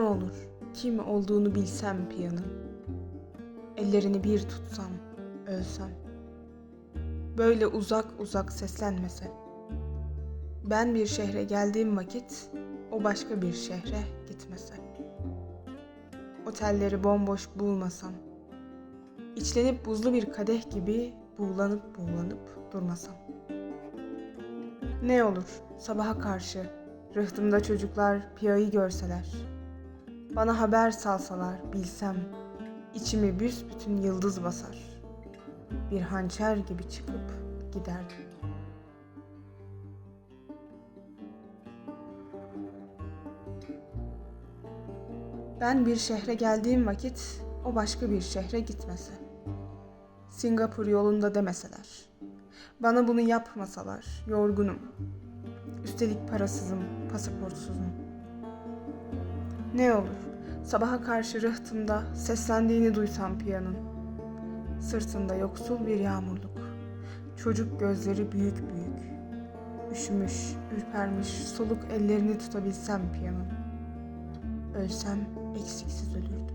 olur kim olduğunu bilsem piyanın. Ellerini bir tutsam, ölsem. Böyle uzak uzak seslenmese. Ben bir şehre geldiğim vakit o başka bir şehre gitmese. Otelleri bomboş bulmasam. İçlenip buzlu bir kadeh gibi buğulanıp buğulanıp durmasam. Ne olur sabaha karşı rıhtımda çocuklar piyayı görseler. Bana haber salsalar bilsem içimi büsbütün yıldız basar. Bir hançer gibi çıkıp giderdim. Ben bir şehre geldiğim vakit o başka bir şehre gitmese. Singapur yolunda demeseler. Bana bunu yapmasalar, yorgunum. Üstelik parasızım, pasaportsuzum. Ne olur, sabaha karşı rıhtımda seslendiğini duysam piyanın. Sırtında yoksul bir yağmurluk. Çocuk gözleri büyük büyük. Üşümüş, ürpermiş, soluk ellerini tutabilsem piyanın. Ölsem eksiksiz ölürdüm.